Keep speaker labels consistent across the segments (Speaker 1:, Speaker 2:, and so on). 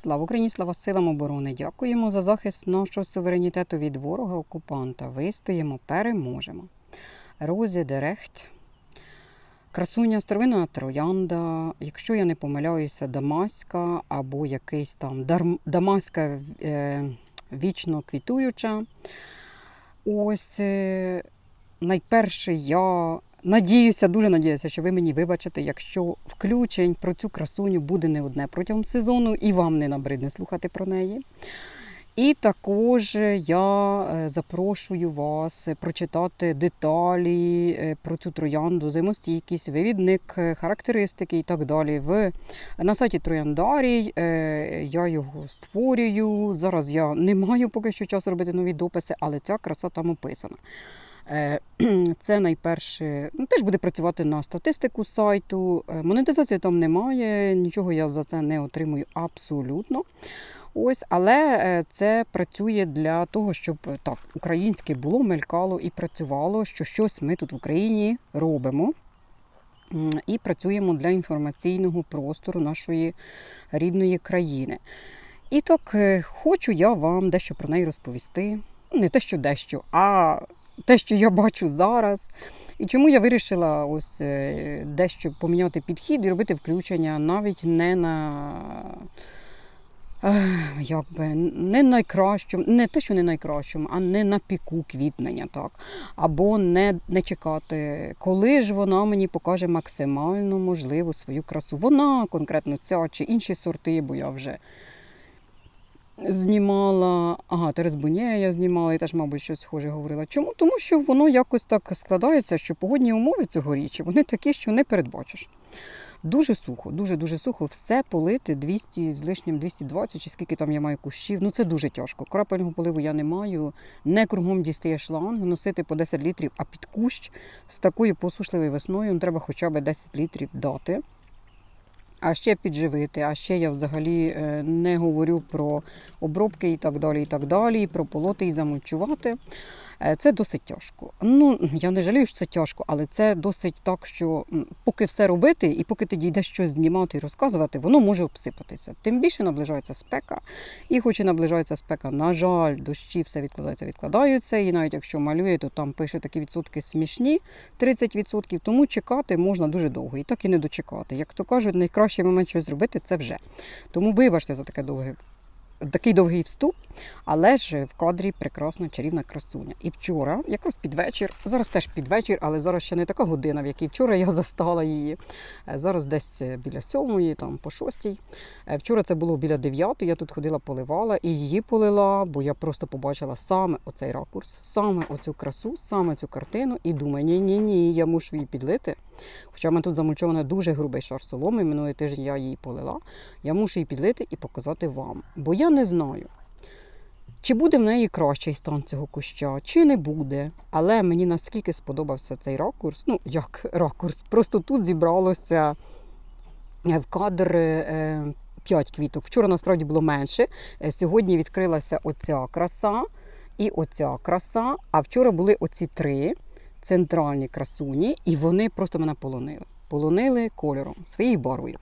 Speaker 1: Слава Україні, слава силам оборони! Дякуємо за захист нашого суверенітету від ворога окупанта. Вистоїмо, переможемо. Розі Дерехт, красуня старовина троянда. Якщо я не помиляюся, дамаська або якийсь там дамаська е, вічно квітуюча. Ось е, найперше я надіюся, дуже надіюся, що ви мені вибачите, якщо включень про цю красуню буде не одне протягом сезону, і вам не набридне слухати про неї. І також я е, запрошую вас прочитати деталі е, про цю троянду, зимостійкість, вивідник, е, характеристики і так далі. В, на сайті Трояндарій я його створюю. Зараз я не маю поки що часу робити нові дописи, але ця краса там описана. Е, Це найперше ну, теж буде працювати на статистику сайту. Е, Монетизації там немає, нічого я за це не отримую абсолютно. Ось, але е, це працює для того, щоб так українське було, мелькало і працювало, що щось ми тут в Україні робимо. І працюємо для інформаційного простору нашої рідної країни. І так хочу я вам дещо про неї розповісти. Не те, що дещо, а те, що я бачу зараз. І чому я вирішила ось е, дещо поміняти підхід і робити включення навіть не на ех, як не найкращому, не те, що не найкращому, а не на піку квітнення, так. Або не, не чекати, коли ж вона мені покаже максимально можливу свою красу. Вона конкретно ця чи інші сорти, бо я вже знімала. Ага, Терес Бунєя я знімала і теж, мабуть, щось схоже говорила. Чому? Тому що воно якось так складається, що погодні умови цьогоріч, вони такі, що не передбачиш. Дуже сухо, дуже-дуже сухо. Все полити 200 з лишнім 220, чи скільки там я маю кущів. Ну це дуже тяжко. Крапельного поливу я не маю. Не кругом дістає шланг, носити по 10 літрів, а під кущ з такою посушливою весною ну, треба хоча б 10 літрів дати. А ще підживити, а ще я взагалі е, не говорю про обробки і так далі, і так далі, про полоти і замульчувати. Е, Це досить тяжко. Ну, я не жалію, що це тяжко, але це досить так, що поки все робити, і поки ти дійдеш щось знімати і розказувати, воно може обсипатися. Тим більше наближається спека. І хоч і наближається спека, на жаль, дощі все відкладаються, відкладаються. І навіть якщо малює, то там пише такі відсотки смішні 30%. Тому чекати можна дуже довго і так і не дочекати. Як то кажуть, найкращий момент щось зробити це вже. Тому вибачте за таке довге. Такий довгий вступ, але ж в кадрі прекрасна чарівна красуня. І вчора, якраз під вечір, зараз теж під вечір, але зараз ще не така година, в якій вчора я застала її. Е, Зараз десь біля сьомої, там по шостій. Е, Вчора це було біля дев'ятої, я тут ходила, поливала і її полила, бо я просто побачила саме оцей ракурс, саме оцю красу, саме цю картину, і думаю, ні, ні, ні, я мушу її підлити. Хоча в мене тут замульчований дуже грубий шар соломи, минулий тиждень я її полила. Я мушу її підлити і показати вам. Бо я не знаю, чи буде в неї кращий стан цього куща, чи не буде. Але мені наскільки сподобався цей ракурс, ну як ракурс, просто тут зібралося е, в кадр. е, 5 квіток. Вчора насправді було менше. Е, Сьогодні відкрилася оця краса і оця краса. А вчора були оці три центральні красуні, і вони просто мене полонили. Полонили кольором, своєю барвою.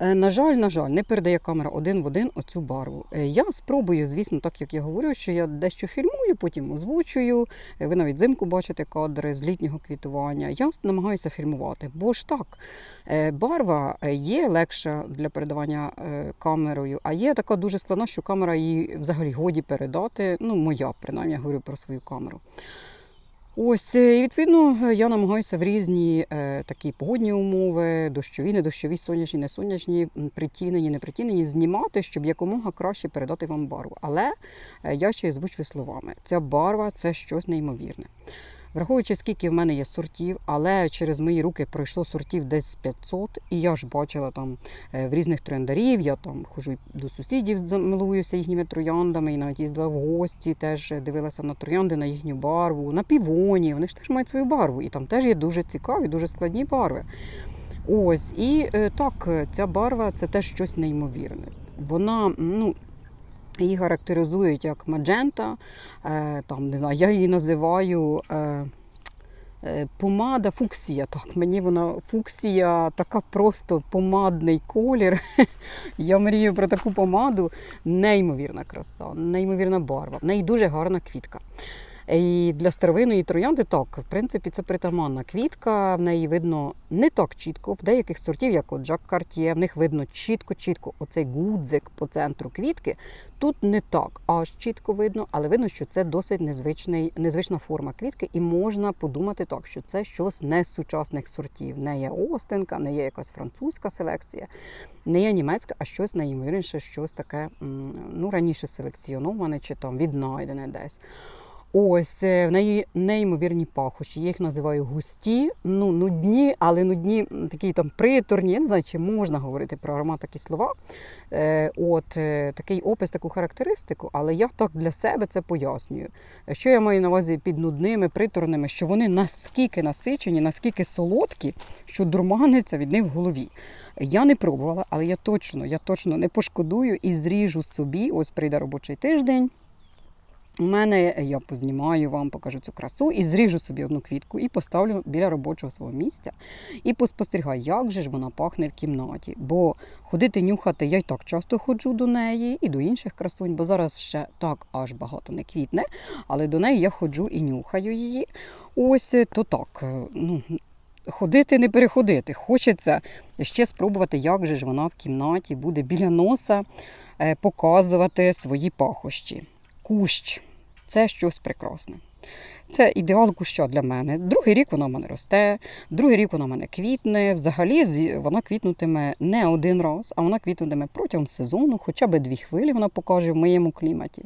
Speaker 1: Е, На жаль, на жаль, не передає камера один в один оцю барву. Е, Я спробую, звісно, так як я говорю, що я дещо фільмую, потім озвучую. Е, Ви навіть взимку бачите кадри з літнього квітування. Я намагаюся фільмувати, бо ж так, барва є легша для передавання камерою, а є така дуже складна, що камера її взагалі годі передати. Ну, моя, принаймні, я говорю про свою камеру. Ось, е, і відповідно, е, я намагаюся в різні е, такі погодні умови, дощові, не дощові, сонячні, не сонячні, притінені, не притінені, знімати, щоб якомога краще передати вам барву. Але е, я ще й озвучую словами. Ця барва це щось неймовірне. Враховуючи, скільки в мене є сортів, але через мої руки пройшло сортів десь 500, і я ж бачила там е, в різних трендарів, я там хожу до сусідів, замилуюся їхніми трояндами, і навіть їздила в гості, теж дивилася на троянди, на їхню барву, на півоні, вони ж теж мають свою барву, і там теж є дуже цікаві, дуже складні барви. Ось, і е, так, ця барва це теж щось неймовірне. Вона, ну, її характеризують як маджента, е, там, не знаю, я її називаю. Е, Е, Помада фуксія. Так, мені вона фуксія, така просто помадний колір. Я мрію про таку помаду. Неймовірна краса, неймовірна барва. В неї дуже гарна квітка. І для старовинної троянди так, в принципі, це притаманна квітка. В неї видно не так чітко. В деяких сортів, як от Жак Картє, в них видно чітко-чітко оцей гудзик по центру квітки. Тут не так, аж чітко видно, але видно, що це досить незвичний, незвична форма квітки, і можна подумати так, що це щось не з сучасних сортів. Не є Остинка, не є якась французька селекція, не є німецька, а щось найімовірніше, щось таке ну, раніше селекціоноване чи там віднайдене десь. Ось е, в неї неймовірні пахощі. Я їх називаю густі, ну нудні, але нудні такі там приторні. Я не знаю, чи можна говорити про аромат такі слова. Е, от е, такий опис, таку характеристику, але я так для себе це пояснюю. Що я маю на увазі під нудними, приторними, що вони наскільки насичені, наскільки солодкі, що дурманиться від них в голові. Я не пробувала, але я точно, я точно не пошкодую і зріжу собі. Ось прийде робочий тиждень. У мене я познімаю вам, покажу цю красу і зріжу собі одну квітку і поставлю біля робочого свого місця і поспостерігаю, як же ж вона пахне в кімнаті. Бо ходити нюхати я й так часто ходжу до неї і до інших красунь, бо зараз ще так аж багато не квітне, але до неї я ходжу і нюхаю її. Ось то так. е, Ну, ходити не переходити. Хочеться ще спробувати, як же ж вона в кімнаті буде біля носа е, показувати свої пахощі кущ це щось прекрасне. Це ідеал куща для мене. Другий рік вона в мене росте, другий рік вона в мене квітне. Взагалі вона квітнутиме не один раз, а вона квітнутиме протягом сезону, хоча б дві хвилі вона покаже в моєму кліматі.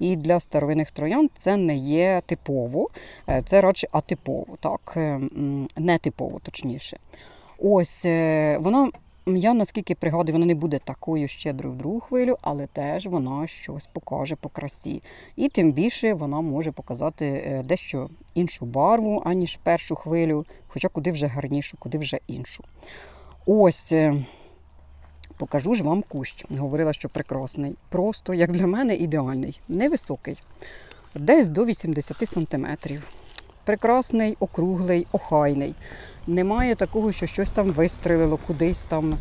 Speaker 1: І для старовинних троян це не є типово, е, це радше атипово, так, е, м, не типово, точніше. Ось е, вона я наскільки пригадую, вона не буде такою щедрою в другу хвилю, але теж вона щось покаже по красі. І тим більше вона може показати е, дещо іншу барву, аніж першу хвилю, хоча куди вже гарнішу, куди вже іншу. Ось е, покажу ж вам кущ. Говорила, що прекрасний. Просто, як для мене, ідеальний, невисокий, десь до 80 сантиметрів. Прекрасний, округлий, охайний. Немає такого, що щось там вистрелило, кудись там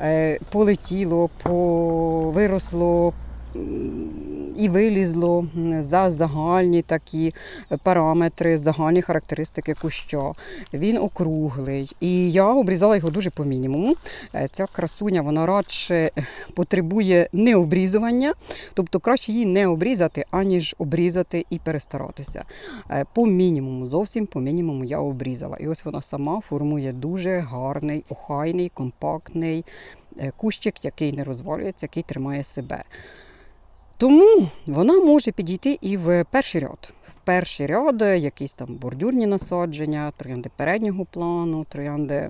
Speaker 1: е, полетіло, по, виросло і вилізло за загальні такі параметри, загальні характеристики куща. Він округлий. І я обрізала його дуже по мінімуму. Е, Ця красуня вона радше потребує не обрізування, тобто краще її не обрізати, аніж обрізати і перестаратися. Е, По мінімуму, зовсім по мінімуму я обрізала. І ось вона сама формує дуже гарний, охайний, компактний е, кущик, який не розвалюється, який тримає себе. Тому вона може підійти і в перший ряд. В перший ряд е, якісь там бордюрні насадження, троянди переднього плану, троянди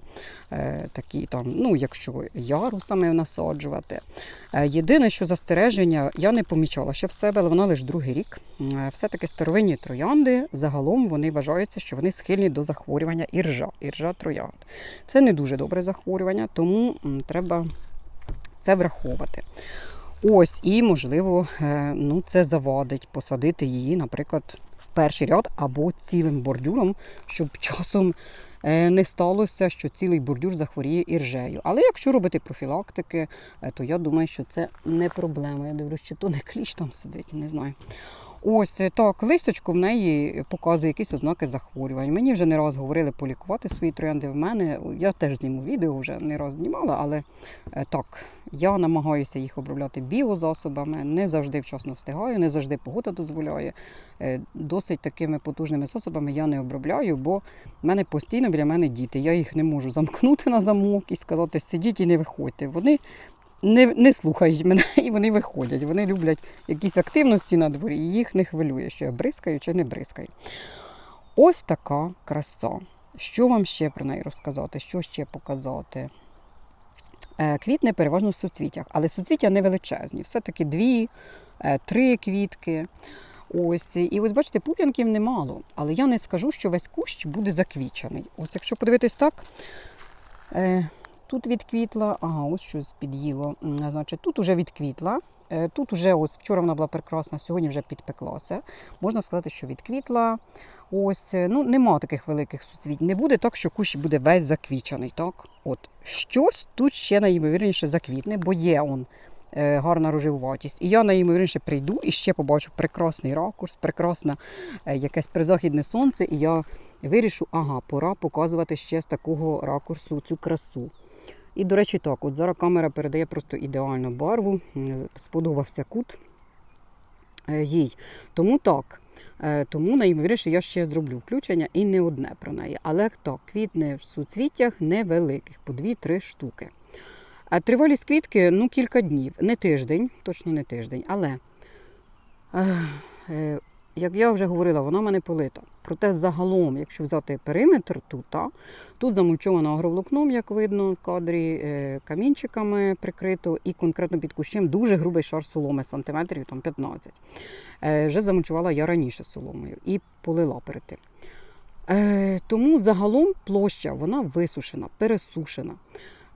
Speaker 1: е, такі там, ну, якщо ярусами насаджувати. Е, єдине, що застереження я не помічала ще в себе, але вона лише другий рік. Е, Все-таки старовинні троянди загалом вони вважаються, що вони схильні до захворювання іржа, іржа троянд. Це не дуже добре захворювання, тому треба це враховувати. Ось, і, можливо, е, ну, це завадить посадити її, наприклад, в перший ряд або цілим бордюром, щоб часом е, не сталося, що цілий бордюр захворіє іржею. Але якщо робити профілактики, е, то я думаю, що це не проблема. Я дивлюсь, чи то не кліщ там сидить, не знаю. Ось е, так, листочко в неї показує якісь ознаки захворювань. Мені вже не раз говорили полікувати свої троянди в мене. Я теж зніму відео, вже не раз знімала, але е, так, я намагаюся їх обробляти біозасобами, не завжди вчасно встигаю, не завжди погода дозволяє. Е, Досить такими потужними засобами я не обробляю, бо в мене постійно біля мене діти. Я їх не можу замкнути на замок і сказати, сидіть і не виходьте. Вони не, не слухають мене і вони виходять. Вони люблять якісь активності на дворі, і їх не хвилює, що я бризкаю чи не бризкаю. Ось така краса. Що вам ще про неї розказати? Що ще показати? Е, Квітне переважно в суцвіттях, але суцвіття не величезні. Все-таки дві, е, три квітки. Ось, і ось бачите, пуп'янків немало, але я не скажу, що весь кущ буде заквічений. Ось якщо подивитись так, е, тут відквітла, ага, ось щось під'їло. Значить, тут уже відквітла. Е, Тут уже ось вчора вона була прекрасна, сьогодні вже підпеклася. Можна сказати, що відквітла. Ось, е, ну нема таких великих суцвіть. Не буде так, що кущ буде весь заквічений. Так? От щось тут ще найімовірніше заквітне, бо є он е, гарна рожевуватість. І я найімовірніше прийду і ще побачу прекрасний ракурс, прекрасне якесь призахідне сонце, і я вирішу, ага, пора показувати ще з такого ракурсу цю красу. І, до речі, так, от зараз камера передає просто ідеальну барву. Сподобався кут е, їй. Тому так. Е, Тому найімовірніше я ще зроблю включення і не одне про неї. Але так, квітне в суцвіттях невеликих, по 2-3 штуки. А тривалість квітки ну, кілька днів, не тиждень, точно не тиждень. Але, е, е, як я вже говорила, вона в мене полита. Проте загалом, якщо взяти периметр тут, та, тут замульчовано агроволокном, як видно в кадрі, е, камінчиками прикрито, і конкретно під кущем дуже грубий шар соломи, сантиметрів там 15. Е, Вже замульчувала я раніше соломою і полила перед тим. Е, Тому загалом площа вона висушена, пересушена.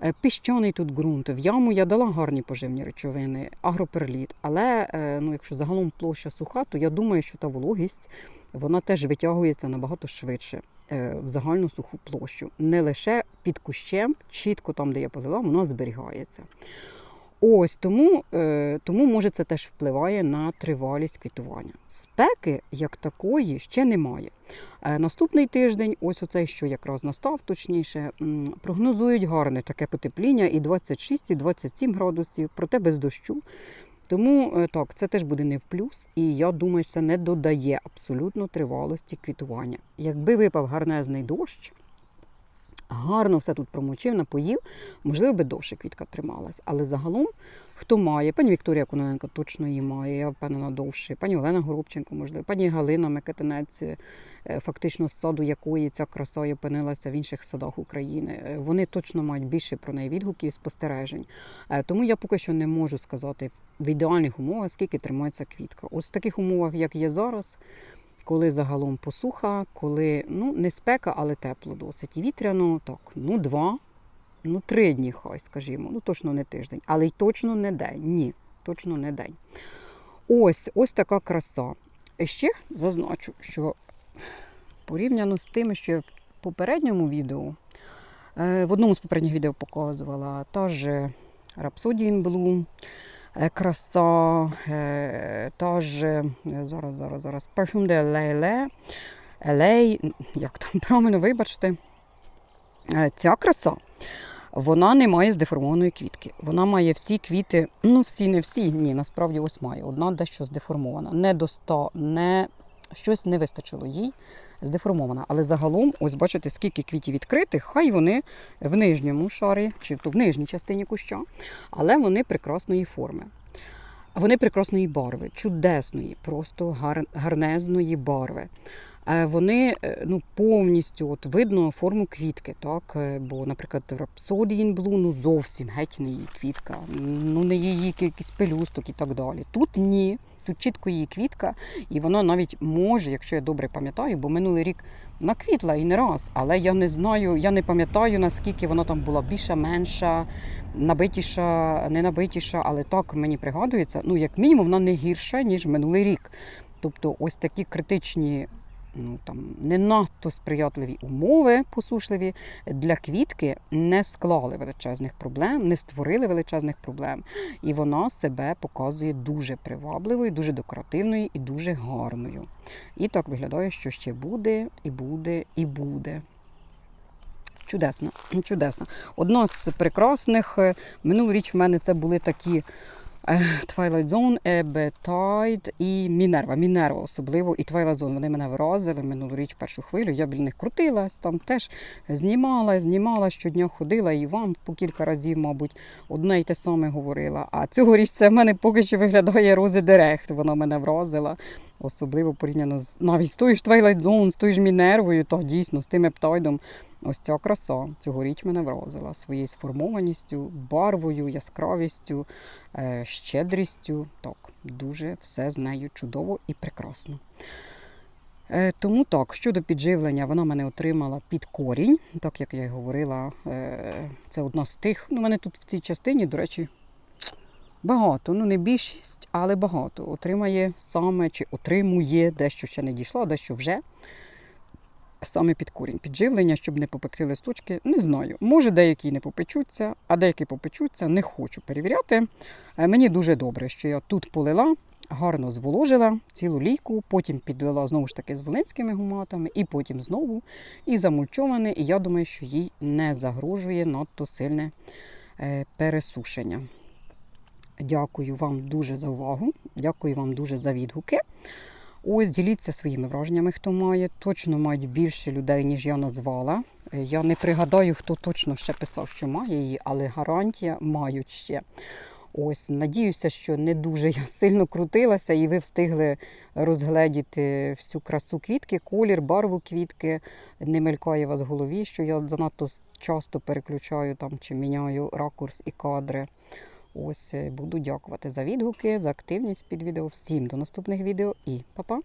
Speaker 1: Е, Піщаний тут ґрунт. В яму я дала гарні поживні речовини, агроперліт. Але е, ну, якщо загалом площа суха, то я думаю, що та вологість вона теж витягується набагато швидше е, в загальну суху площу. Не лише під кущем, чітко там, де я полила, вона зберігається. Ось тому, е, тому може це теж впливає на тривалість квітування. Спеки як такої ще немає. Е, Наступний тиждень, ось оцей, що якраз настав, точніше, прогнозують гарне таке потепління і 26, і 27 градусів, проте без дощу. Тому е, так, це теж буде не в плюс, і я думаю, це не додає абсолютно тривалості квітування. Якби випав гарнезний дощ, гарно все тут промочив, напоїв, можливо, би довше квітка трималась. Але загалом, хто має, пані Вікторія Кононенко точно її має, я впевнена довше, пані Олена Горобченко, можливо, пані Галина Микитинець, е, фактично з саду якої ця краса опинилася в інших садах України. Е, Вони точно мають більше про неї відгуків і спостережень. Е, Тому я поки що не можу сказати в ідеальних умовах, скільки тримається квітка. Ось в таких умовах, як є зараз, коли загалом посуха, коли ну не спека, але тепло досить. І вітряно, так, ну два, ну три дні, хай скажімо. Ну точно не тиждень, але й точно не день. Ні, точно не день. Ось ось така краса. Ще зазначу, що порівняно з тим, що я в попередньому відео, е, в одному з попередніх відео показувала та ж Rhapsody in Blue, е, краса, е, та ж е, зараз, зараз, зараз, парфюм де Лейле, Елей, як там правильно, вибачте, ця краса. Вона не має здеформованої квітки. Вона має всі квіти, ну всі, не всі, ні, насправді ось має. Одна дещо здеформована. Не до 100, не щось не вистачило їй, здеформована. Але загалом, ось бачите, скільки квітів відкритих, хай вони в нижньому шарі, чи в нижній частині куща, але вони прекрасної форми. Вони прекрасної барви, чудесної, просто гар, гарнезної барви. Е, Вони е, ну, повністю от, видно форму квітки, так? Е, Бо, наприклад, in Blue ну, зовсім геть не її квітка, ну не її кількість пелюсток і так далі. Тут ні. Тут чітко її квітка, і вона навіть може, якщо я добре пам'ятаю, бо минулий рік наквітла і не раз, але я не знаю, я не пам'ятаю, наскільки вона там була більша, менша, набитіша, не набитіша, але так мені пригадується, ну, як мінімум, вона не гірша, ніж минулий рік. Тобто, ось такі критичні, ну там не надто сприятливі умови посушливі для квітки не склали величезних проблем, не створили величезних проблем. І вона себе показує дуже привабливою, дуже декоративною і дуже гарною. І так виглядає, що ще буде, і буде, і буде. Чудесно, чудесно. Одна з прекрасних. е, Минулоріч в мене це були такі Twilight Zone, Ebbe Tide і Мінерва. Мінерва особливо, і Twilight Zone. Вони мене вразили минулоріч першу хвилю. Я біля них крутилась, там теж знімала, знімала, щодня ходила і вам по кілька разів, мабуть, одне й те саме говорила. А цьогоріч це в мене поки що виглядає Рози Дерехт. Вона мене вразила. Особливо порівняно з навіть з тою ж Twilight Zone, з тою ж Мінервою, то дійсно з тим ептайдом. Ось ця краса цьогоріч мене вразила своєю сформованістю, барвою, яскравістю, е, щедрістю. Так, дуже все з нею чудово і прекрасно. Е, Тому так, щодо підживлення, вона мене отримала під корінь, так як я й говорила, е, це одна з тих. Ну, мене тут в цій частині, до речі, багато, ну не більшість, але багато. Отримає саме чи отримує дещо ще не дійшло, дещо вже. саме під корінь. Підживлення, щоб не попекли листочки, не знаю. Може, деякі не попечуться, а деякі попечуться, не хочу перевіряти. Е, Мені дуже добре, що я тут полила, гарно зволожила цілу лійку, потім підлила знову ж таки з волинськими гуматами, і потім знову і замульчоване. І я думаю, що їй не загрожує надто сильне е, пересушення. Дякую вам дуже за увагу. Дякую вам дуже за відгуки. Ось діліться своїми враженнями, хто має. Точно мають більше людей, ніж я назвала. Е, Я не пригадаю, хто точно ще писав, що має її, але гарантія мають ще. Ось, надіюся, що не дуже я сильно крутилася, і ви встигли розгледіти всю красу квітки, колір, барву квітки. Не мелькає вас в голові, що я занадто часто переключаю там чи міняю ракурс і кадри. Ось е, буду дякувати за відгуки, за активність під відео. Всім до наступних відео і па-па!